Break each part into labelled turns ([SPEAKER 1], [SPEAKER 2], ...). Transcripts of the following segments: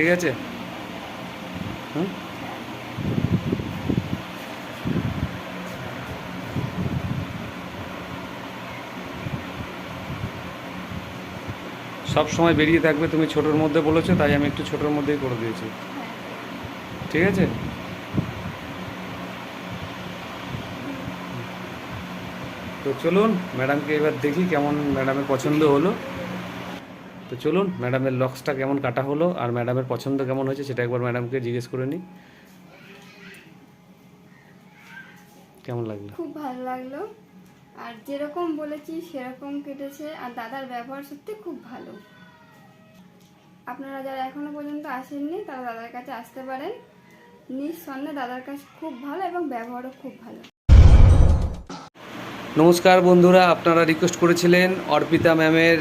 [SPEAKER 1] ঠিক আছে? হুম? সব সময় বেরিয়ে থাকবে তুমি ছোটোর মধ্যে বলেছ, তাই আমি একটু ছোটোর মধ্যেই করে দিয়েছি। ঠিক আছে? তো চলুন, ম্যাডামকে এবার দেখি কেমন ম্যাডামের পছন্দ হলো। তো চলুন ম্যাডামের লক্সটা কেমন কাটা হলো আর ম্যাডামের পছন্দ কেমন হয়েছে সেটা একবার ম্যাডামকে জিজ্ঞেস করে নিই। কেমন লাগল?
[SPEAKER 2] খুব ভালো লাগল। আর যেরকম বলেছি সেরকম কেটেছে। আর দাদার ব্যবহার সত্যি খুব ভালো। আপনারা যারা এখনও পর্যন্ত আসেননি তারা দাদার কাছে আসতে পারেন। নিঃসন্দেহে দাদার কাছে খুব ভালো এবং ব্যবহারও খুব ভালো।
[SPEAKER 1] নমস্কার বন্ধুরা আপনারা রিকোয়েস্ট করেছিলেন অর্পিতা ম্যামের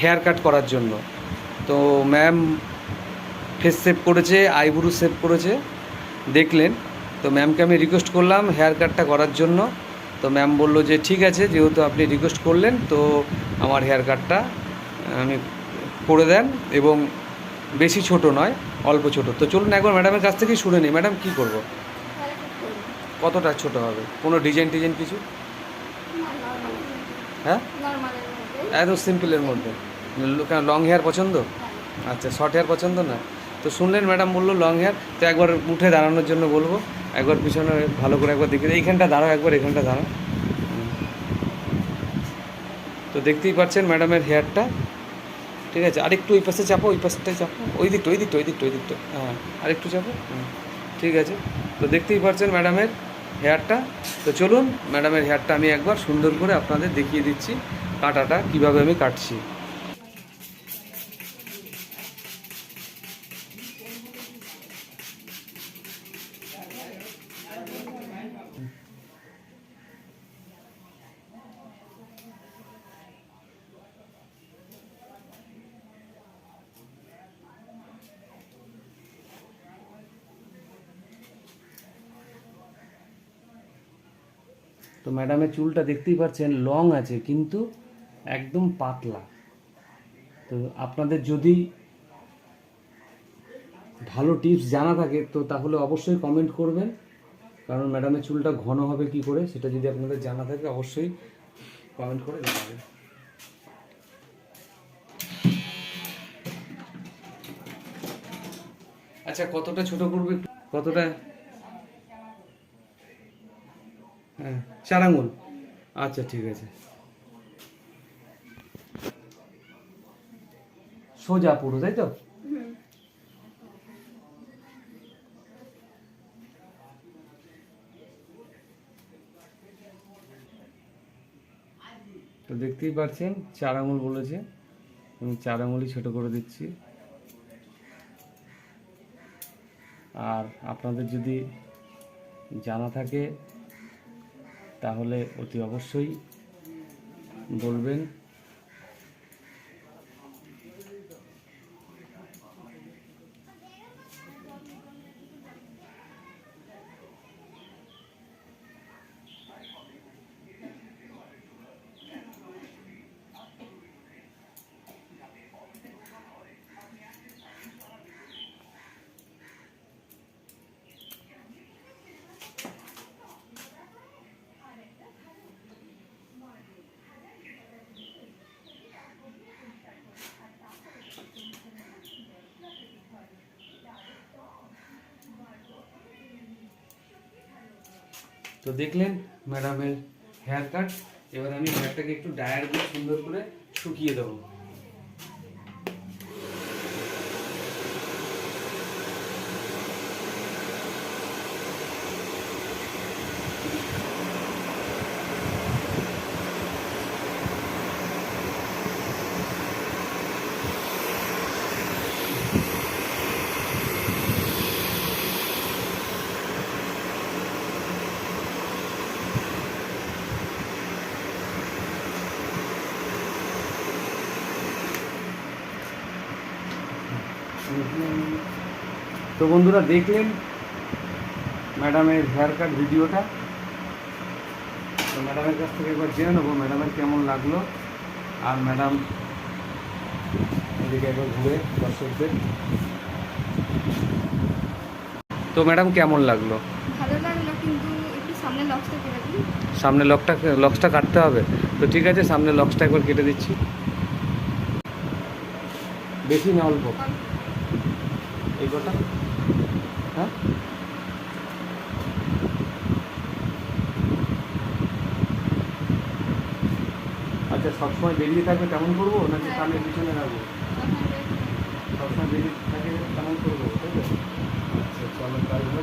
[SPEAKER 1] হেয়ার কাট করার জন্য। তো ম্যাম ফেস সেভ করেছে আইব্রু সেভ করেছে দেখলেন। তো ম্যামকে আমি রিকোয়েস্ট করলাম হেয়ার কাটটা করার জন্য। তো ম্যাম বলল যে ঠিক আছে যেহেতু আপনি রিকোয়েস্ট করলেন তো আমার হেয়ার কাটটা আমি করে দেন এবং বেশি ছোট নয় অল্প ছোট। তো চলুন একবার ম্যাডামের কাছ থেকেই শুনে নিই। ম্যাডাম কী করব? কতটা ছোট হবে? কোনো ডিজাইন টিজাইন কিছু হ্যাঁ? একদম সিম্পলের মধ্যে। কেন লং হেয়ার পছন্দ? আচ্ছা শর্ট হেয়ার পছন্দ না? তো শুনলেন ম্যাডাম বলল লং হেয়ার তো একবার উঠে দাঁড়ানোর জন্য বলব। একবার পিছনে ভালো করে একবার দেখে এইখানটা দাঁড়াও, একবার এখানটা দাঁড়াও। তো দেখতেই পাচ্ছেন ম্যাডামের হেয়ারটা ঠিক আছে, আরেকটু ওই পাশে চাপো, ওই পাশটায় চাপো। ওই দিকটা ওই দিকটা ওই দিকটা ওই দিকটা। হ্যাঁ আরেকটু চাপো। হুম। ঠিক আছে। তো দেখতেই পাচ্ছেন ম্যাডামের হেয়ারটা তো চলুন ম্যাডামের হেয়ারটা আমি একবার সুন্দর করে আপনাদের দেখিয়ে দিচ্ছি। কাটাটা কীভাবে আমি কাটছি। তো ম্যাডামের চুলটা দেখতেই পাচ্ছেন লং আছে কিন্তু একদম পাতলা। তো আপনাদের যদি ভালো টিপস জানা থাকে, তো তাহলে অবশ্যই কমেন্ট করবেন। কারণ ম্যাডামের চুলটা ঘন হবে কি করে, সেটা যদি আপনাদের জানা থাকে, অবশ্যই কমেন্ট করে জানাবেন। আচ্ছা কতটা ছোট করবে কতটা? হ্যাঁ চার আঙুল আচ্ছা ঠিক আছে। সোজা পুরো তাই তো? তো দেখতেই পাচ্ছেন চার আঙুল বলেছে আমি চার আঙুলই ছোট করে দিচ্ছি। আর আপনাদের যদি জানা থাকে তাহলে অতি অবশ্যই বলবেন। তো দেখলেন ম্যাডামের হেয়ার কাট এবার আমি হেয়ারটাকে একটু ডায়ার দিয়ে সুন্দর করে শুকিয়ে দেবো। তো বন্ধুরা দেখলেন ম্যাডামের হেয়ার কাট ভিডিওটা? তো ম্যাডামের কাছ থেকে একবার জেনে নেব ম্যাডামের কেমন লাগল। আর ম্যাডাম চারিদিকে একবার ঘুরে দর্শকদের। তো ম্যাডাম কেমন লাগল?
[SPEAKER 2] ভালো লাগল কিন্তু একটু সামনে লক্সটা কেটে দিন
[SPEAKER 1] সামনে লকটা লক্সটা কাটতে হবে। তো ঠিক আছে সামনে লক্সটা একবার কেটে দিচ্ছি। বেশি না অল্প। এই কটা? হ্যাঁ? আচ্ছা সবসময় বেরিয়ে থাকবে তেমন করব নাকি সামনে পিছনে রাখব? সবসময় বেরিয়ে থাকে তেমন করব তাই তো? আচ্ছা চলো তাহলে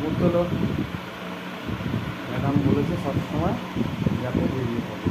[SPEAKER 1] মুখ তোলো ম্যাডাম বলেছে সবসময় যাতে বেরিয়ে থাকে।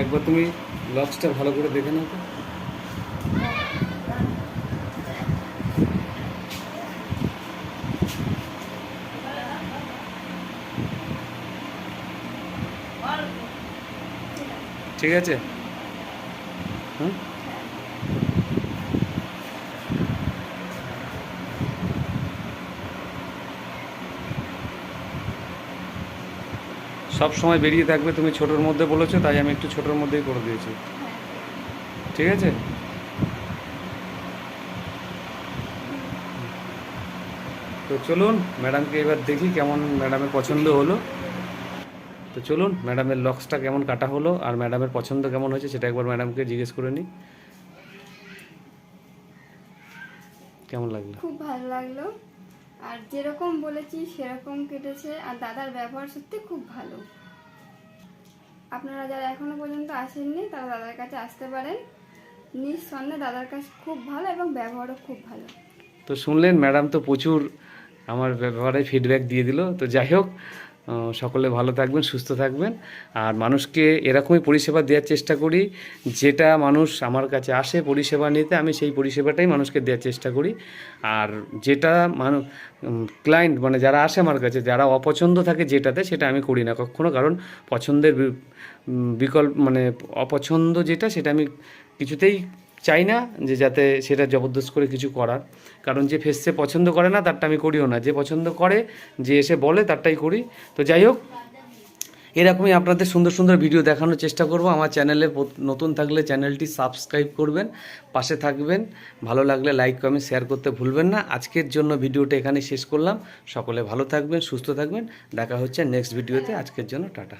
[SPEAKER 1] একবার তুমি লক্সটা ভালো করে দেখে নাও তো। ঠিক আছে? হুম? সব সময় বেরিয়ে থাকবে, তুমি ছোটোর মধ্যে বলেছ, তাই আমি একটু ছোটোর মধ্যেই করে দিয়েছি। ঠিক আছে? তো চলুন, ম্যাডামকে এবার দেখি কেমন ম্যাডামের পছন্দ হলো। তো চলুন, ম্যাডামের লক্সটা কেমন কাটা হলো আর ম্যাডামের পছন্দ কেমন হয়েছে সেটা একবার ম্যাডামকে জিজ্ঞেস করে নিই। কেমন লাগল?
[SPEAKER 2] খুব ভালো লাগল। আর যেরকম বলেছি, সেরকম কেটেছে। আর দাদার ব্যবহার সত্যি খুব ভালো। আপনারা যারা এখনও পর্যন্ত আসেননি, তারা দাদার কাছে আসতে পারেন। নিঃসন্দেহে দাদার কাছে খুব ভালো এবং ব্যবহারও খুব ভালো।
[SPEAKER 1] তো শুনলেন, ম্যাডাম তো প্রচুর আমার ব্যবহারে ফিডব্যাক দিয়ে দিল। তো যাই হোক সকলে ভালো থাকবেন, সুস্থ থাকবেন। আর মানুষকে এরকমই পরিষেবা দেওয়ার চেষ্টা করি, যেটা মানুষ আমার কাছে আসে পরিষেবা নিতে, আমি সেই পরিষেবাটাই মানুষকে দেওয়ার চেষ্টা করি। আর যেটা মানুষ ক্লায়েন্ট মানে যারা আসে আমার কাছে, যারা অপছন্দ থাকে যেটাতে, সেটা আমি করি না কখনো। কারণ পছন্দের বিকল্প মানে অপছন্দ যেটা, সেটা আমি কিছুতেই চাই না যে যাতে সেটা জবরদস্ত করে কিছু করার। কারণ যে ফেসে পছন্দ করে না, তারটা আমি করিও না। যে পছন্দ করে, যে এসে বলে, তারটাই করি। তো যাই হোক, এরকমই আপনাদের সুন্দর সুন্দর ভিডিও দেখানোর চেষ্টা করব। আমার চ্যানেলে নতুন থাকলে চ্যানেলটি সাবস্ক্রাইব করবেন, পাশে থাকবেন। ভালো লাগলে লাইক কমেন্ট শেয়ার করতে ভুলবেন না। আজকের জন্য ভিডিওটা এখানে শেষ করলাম। সকলে ভালো থাকবেন, সুস্থ থাকবেন। দেখা হচ্ছে নেক্সট ভিডিওতে আজকের জন্য টাটা।